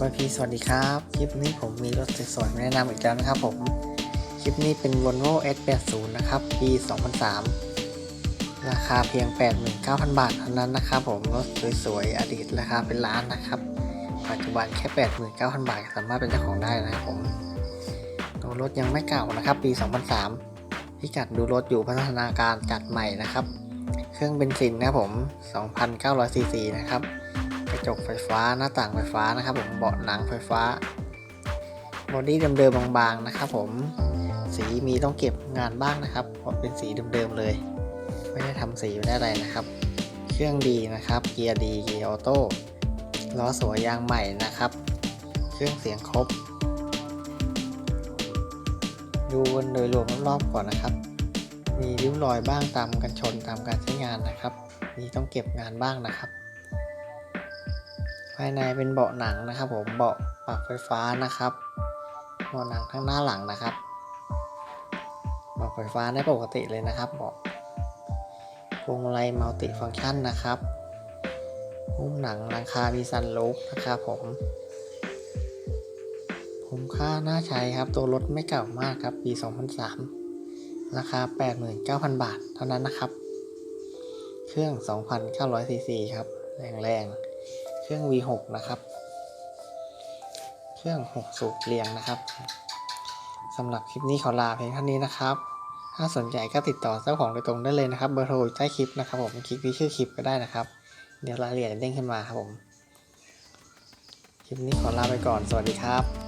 วันพีสวัสดีครับ คลิปนี้ผมมีรถสวยๆมาแนะนำอีกแล้วนะครับผม คลิปนี้เป็น Volvo S80 นะครับ ปี 2003 ราคาเพียง 89,000 บาทเท่านั้นนะครับผม รถสวยๆ อดีตราคาเป็นล้านนะครับ ปัจจุบันแค่ 89,000 บาท สามารถเป็นเจ้าของได้นะครับผมตัวรถยังไม่เก่านะครับ ปี 2003พิกัดดูรถอยู่พัฒนาการจัดใหม่นะครับ เครื่องเบนซินนะครับผม 2,900ซีซีนะครับ กระจกไฟฟ้าหน้าต่างไฟฟ้านะครับผมเบาะหนังไฟฟ้าบอดี้เดิมๆบางๆนะครับผมสีมีต้องเก็บงานบ้างนะครับเพราะเป็นสีเดิมๆเลย ไม่ได้ทำสีไม่ได้อะไรนะครับ เครื่องดีนะครับ เกียร์ดีเกียร์ออโต้ล้อสวยยางใหม่นะครับ เครื่องเสียงครบ ดูกันโดยรวมรอบๆก่อนนะครับ มีริ้วรอยบ้างตามกันชนตามการใช้งานนะครับ มีต้องเก็บงานบ้างนะครับ ภายในเป็นเบาะหนังนะครับ ผมเบาะปรับไฟฟ้านะครับเบาะหนังทั้งหน้าหลังนะครับปรับไฟฟ้าได้ปกติเลยนะครับเบาะพวงมาลัยมัลติฟังก์ชันนะครับหุ้มหนังหลังคามีซันลูปนะครับผมคุ้มค่าน่าใช้ครับ ตัวรถไม่เก่ามากครับ ปี 2003 ราคา 89,000 บาทเท่านั้นนะครับ เครื่อง 2,900ซีซีครับ แรงๆ เครื่อง V6 นะครับ เครื่อง 6 สูบเรียงนะครับสำหรับคลิปนี้ขอลาเพียงเท่านี้นะครับ ถ้าสนใจก็ติดต่อเจ้าของโดยตรงได้เลยนะครับ เบอร์โทรอยู่ใต้คลิปนะครับผม คลิกที่ชื่อคลิปก็ได้นะครับ เดี๋ยวรายละเอียดจะเด้งขึ้นมาครับผม คลิปนี้ขอลาไปก่อน สวัสดีครับ